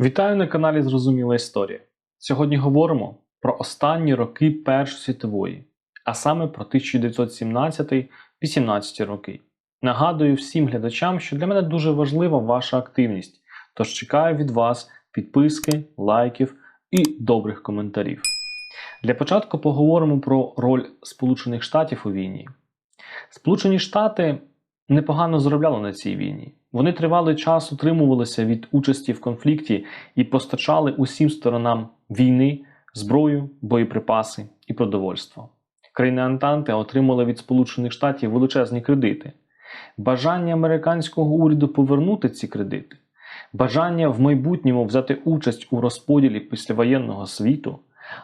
Вітаю на каналі Зрозуміла Історія. Сьогодні говоримо про останні роки Першої світової, а саме про 1917-18 роки. Нагадую всім глядачам, що для мене дуже важлива ваша активність, тож чекаю від вас підписки, лайків і добрих коментарів. Для початку поговоримо про роль Сполучених Штатів у війні. Сполучені Штати непогано заробляли на цій війні. Вони тривалий час утримувалися від участі в конфлікті і постачали усім сторонам війни зброю, боєприпаси і продовольство. Країни Антанти отримали від Сполучених Штатів величезні кредити. Бажання американського уряду повернути ці кредити, бажання в майбутньому взяти участь у розподілі післявоєнного світу,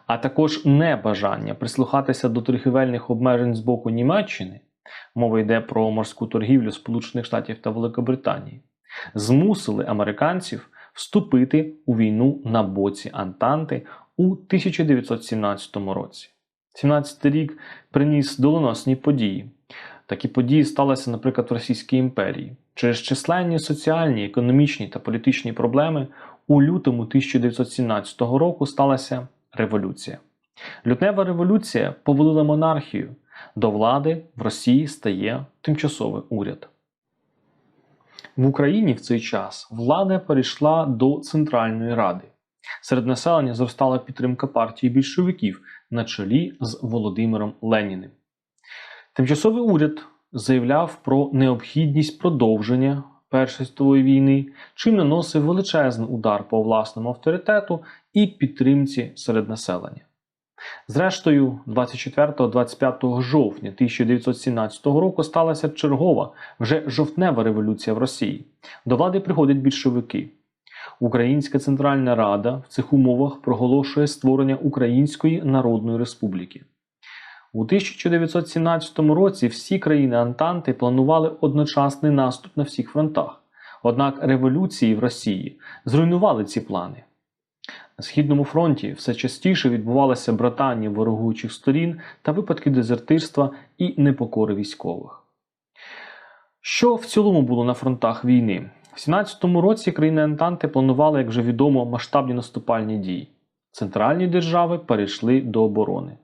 а також небажання прислухатися до торгівельних обмежень з боку Німеччини мова йде про морську торгівлю Сполучених Штатів та Великобританії, змусили американців вступити у війну на боці Антанти у 1917 році. 17 рік приніс доленосні події. Такі події сталися, наприклад, в Російській імперії. Через численні соціальні, економічні та політичні проблеми у лютому 1917 року сталася революція. Лютнева революція повалила монархію, до влади в Росії стає тимчасовий уряд. В Україні в цей час влада перейшла до Центральної Ради. Серед населення зростала підтримка партії більшовиків на чолі з Володимиром Леніним. Тимчасовий уряд заявляв про необхідність продовження Першої світової війни, чим наносив величезний удар по власному авторитету і підтримці серед населення. Зрештою, 24-25 жовтня 1917 року сталася чергова вже жовтнева революція в Росії. До влади приходять більшовики. Українська Центральна Рада в цих умовах проголошує створення Української Народної Республіки. У 1917 році всі країни Антанти планували одночасний наступ на всіх фронтах. Однак революції в Росії зруйнували ці плани. На східному фронті все частіше відбувалося братання ворогуючих сторін та випадки дезертирства і непокори військових. Що в цілому було на фронтах війни? В 17-му році країни Антанти планували, як вже відомо, масштабні наступальні дії. Центральні держави перейшли до оборони.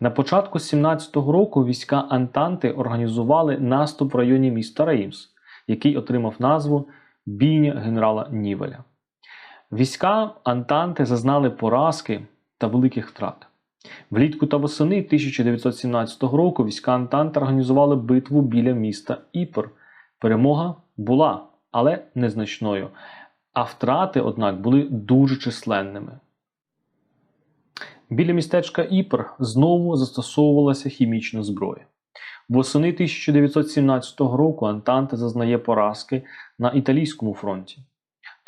На початку 17-го року війська Антанти організували наступ в районі міста Раїмс, який отримав назву Бійня генерала Нівеля. Війська Антанти зазнали поразки та великих втрат. Влітку та восени 1917 року війська Антанти організували битву біля міста Іпр. Перемога була, але незначною. А втрати, однак, були дуже численними. Біля містечка Іпр знову застосовувалася хімічна зброя. Восени 1917 року Антанта зазнає поразки на італійському фронті.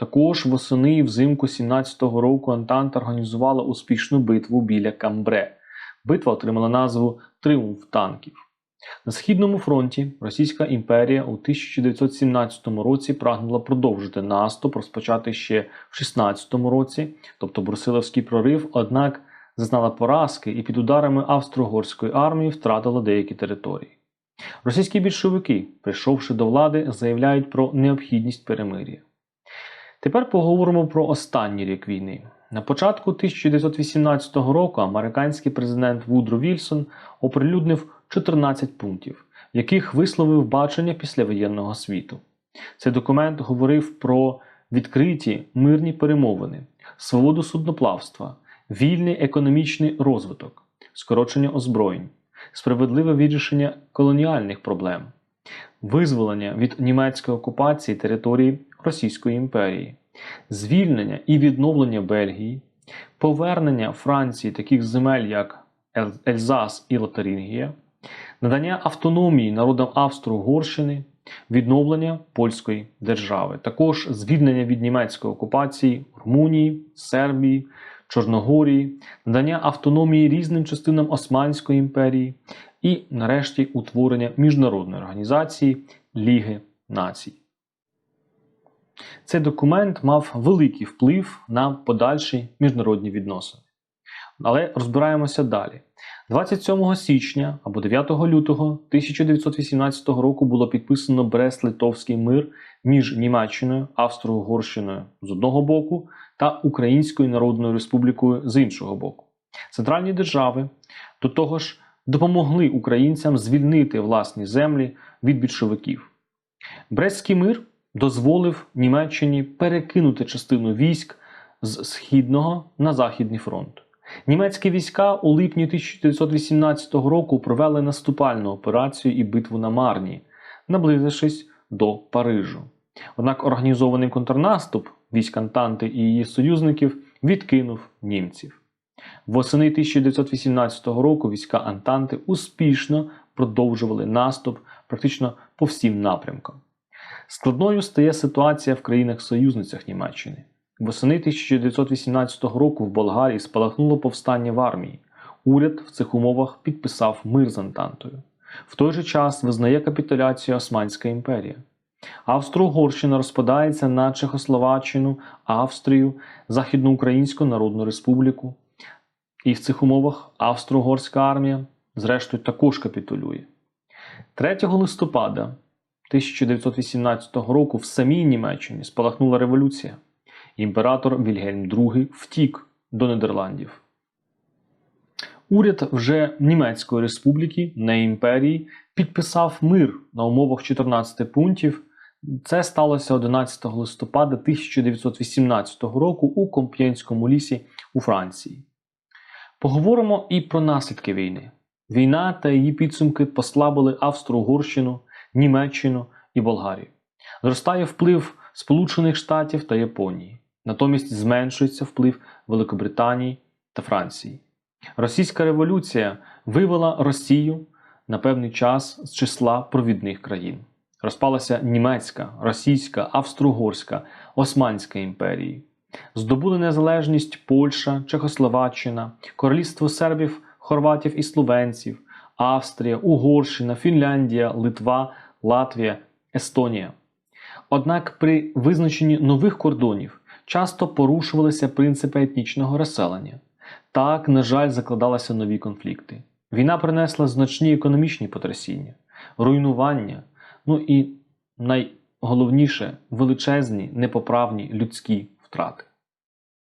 Також восени і взимку 17-го року Антанта організувала успішну битву біля Камбре. Битва отримала назву Тріумф танків. На Східному фронті Російська імперія у 1917 році прагнула продовжити наступ, розпочати ще в 16-му році, тобто Брусиловський прорив, однак зазнала поразки і під ударами Австро-Угорської армії втратила деякі території. Російські більшовики, прийшовши до влади, заявляють про необхідність перемир'я. Тепер поговоримо про останній рік війни. На початку 1918 року американський президент Вудро Вільсон оприлюднив 14 пунктів, в яких висловив бачення післявоєнного світу. Цей документ говорив про відкриті мирні перемовини, свободу судноплавства, вільний економічний розвиток, скорочення озброєнь, справедливе вирішення колоніальних проблем, визволення від німецької окупації території Російської імперії, звільнення і відновлення Бельгії, повернення Франції таких земель, як Ельзас і Лотарингія, надання автономії народам Австро-Угорщини, відновлення польської держави, також звільнення від німецької окупації Румунії, Сербії, Чорногорії, надання автономії різним частинам Османської імперії. І, нарешті, утворення міжнародної організації Ліги Націй. Цей документ мав великий вплив на подальші міжнародні відносини. Але розбираємося далі. 27 січня або 9 лютого 1918 року було підписано Брест-Литовський мир між Німеччиною, Австро-Угорщиною з одного боку та Українською Народною Республікою з іншого боку. Центральні держави до того ж допомогли українцям звільнити власні землі від більшовиків. Брестський мир дозволив Німеччині перекинути частину військ з східного на західний фронт. Німецькі війська у липні 1918 року провели наступальну операцію і битву на Марні, наблизившись до Парижу. Однак організований контрнаступ військ Антанти і її союзників відкинув німців. Восени 1918 року війська Антанти успішно продовжували наступ практично по всім напрямкам. Складною стає ситуація в країнах-союзницях Німеччини. Восени 1918 року в Болгарії спалахнуло повстання в армії. Уряд в цих умовах підписав мир з Антантою. В той же час визнає капітуляцію Османська імперія. Австро-Угорщина розпадається на Чехословаччину, Австрію, Західноукраїнську Народну Республіку. І в цих умовах Австро-Угорська армія, зрештою, також капітулює. 3 листопада 1918 року в самій Німеччині спалахнула революція. Імператор Вільгельм II втік до Нідерландів. Уряд вже Німецької республіки, не імперії, підписав мир на умовах 14 пунктів. Це сталося 11 листопада 1918 року у Комп'єнському лісі у Франції. Поговоримо і про наслідки війни. Війна та її підсумки послабили Австро-Угорщину, Німеччину і Болгарію. Зростає вплив Сполучених Штатів та Японії. Натомість зменшується вплив Великобританії та Франції. Російська революція вивела Росію на певний час з числа провідних країн. Розпалася німецька, російська, австро-угорська, Османська імперії. Здобули незалежність Польща, Чехословаччина, Королівство сербів, хорватів і словенців, Австрія, Угорщина, Фінляндія, Литва, Латвія, Естонія. Однак при визначенні нових кордонів часто порушувалися принципи етнічного розселення. Так, на жаль, закладалися нові конфлікти. Війна принесла значні економічні потрясіння, руйнування, ну і найголовніше величезні непоправні людські втрати.